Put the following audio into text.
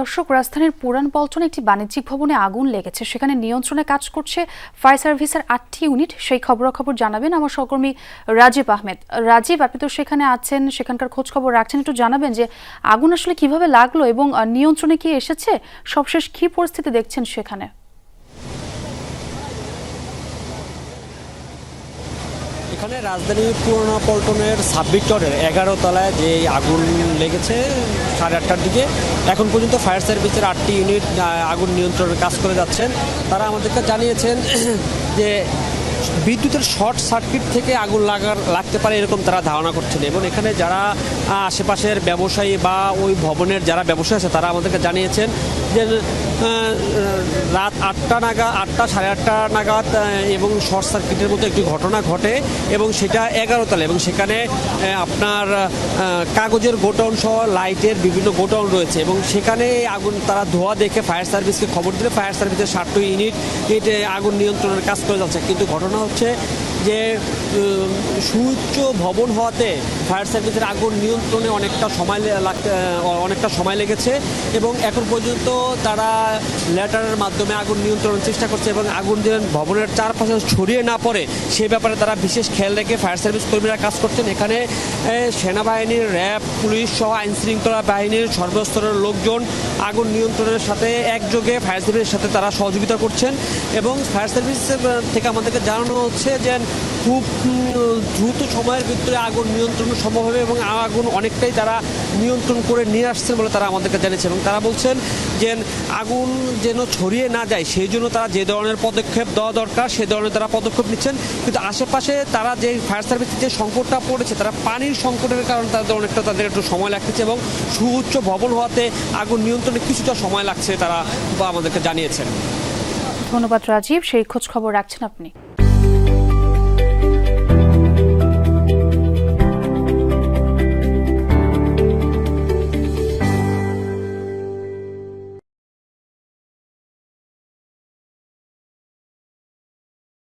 দর্শক, রাজধানীর পুরান পল্টনে একটি বাণিজ্যিক ভবনে আগুন লেগেছে। সেখানে নিয়ন্ত্রণে কাজ করছে ফায়ার সার্ভিসের আটটি ইউনিট। সেই খবরাখবর জানাবেন আমার সহকর্মী রাজীব আহমেদ। রাজীব, আপনি তো সেখানে আছেন, সেখানকার খোঁজ খবর রাখছেন। একটু জানাবেন যে আগুন আসলে কীভাবে লাগল এবং নিয়ন্ত্রণে কি এসেছে? সবশেষ কি পরিস্থিতি দেখছেন সেখানে? এখানে রাজধানী পুরোনো পল্টনের ছাব্বিশ চরের এগারো তলায় যে আগুন লেগেছে সাড়ে আটটার দিকে, এখন পর্যন্ত ফায়ার সার্ভিসের আটটি ইউনিট আগুন নিয়ন্ত্রণের কাজ করে যাচ্ছেন। তারা আমাদেরকে জানিয়েছেন যে বিদ্যুতের শর্ট সার্কিট থেকে আগুন লাগার লাগতে পারে এরকম তারা ধারণা করছেন। এবং এখানে যারা আশেপাশের ব্যবসায়ী বা ওই ভবনের যারা ব্যবসায়ী আছে, তারা আমাদেরকে জানিয়েছেন যে রাত আটটা নাগাদ, আটটা সাড়ে আটটা নাগাদ এবং শর্ট সার্কিটের মতো একটি ঘটনা ঘটে এবং সেটা এগারো তলা এবং সেখানে আপনার কাগজের গোডাউন সহ লাইটের বিভিন্ন গোডাউন রয়েছে এবং সেখানে আগুন তারা ধোয়া দেখে ফায়ার সার্ভিসকে খবর দিলে ফায়ার সার্ভিসের ষাটটি ইউনিট আগুন নিয়ন্ত্রণের কাজ করে যাচ্ছে। কিন্তু ঘটনা হচ্ছে যে সুউচ্চ ভবন হওয়াতে ফায়ার সার্ভিসের আগুন নিয়ন্ত্রণে অনেকটা সময় লাগতে অনেকটা সময় লেগেছে এবং এখন পর্যন্ত তারা ল্যাটারের মাধ্যমে আগুন নিয়ন্ত্রণের চেষ্টা করছে এবং আগুন যেন ভবনের চারপাশে ছড়িয়ে না পড়ে, সে ব্যাপারে তারা বিশেষ খেয়াল রেখে ফায়ার সার্ভিস কর্মীরা কাজ করছেন। এখানে সেনাবাহিনীর র্যাব, পুলিশ সহ আইন শৃঙ্খলা বাহিনীর সর্বস্তরের লোকজন আগুন নিয়ন্ত্রণের সাথে একযোগে ফায়ার সার্ভিসের সাথে তারা সহযোগিতা করছেন এবং ফায়ার সার্ভিস থেকে আমাদেরকে জানানো হচ্ছে যে খুব দ্রুত সময়ের ভিতরে আগুন নিয়ন্ত্রণ সম্ভব হবে এবং আগুন অনেকটাই তারা নিয়ন্ত্রণ করে নিয়ে আসছেন বলে তারা আমাদেরকে জানিয়েছে এবং তারা বলছেন যে আগুন যেন ছড়িয়ে না যায়, সেই জন্য তারা যে ধরনের পদক্ষেপ দেওয়া দরকার, সে ধরনের তারা পদক্ষেপ নিচ্ছেন। কিন্তু আশেপাশে তারা যে ফায়ার সার্ভিসের যে সংকটটা পড়েছে, তারা পানির সংকটের কারণে তাদের অনেকটা তাদের একটু সময় লাগতেছে এবং সুউচ্চ ভবন হওয়াতে আগুন নিয়ন্ত্রণে কিছুটা সময় লাগছে তারা আমাদেরকে জানিয়েছেন। ধন্যবাদ রাজীব, সেই খোঁজ খবর রাখছেন আপনি।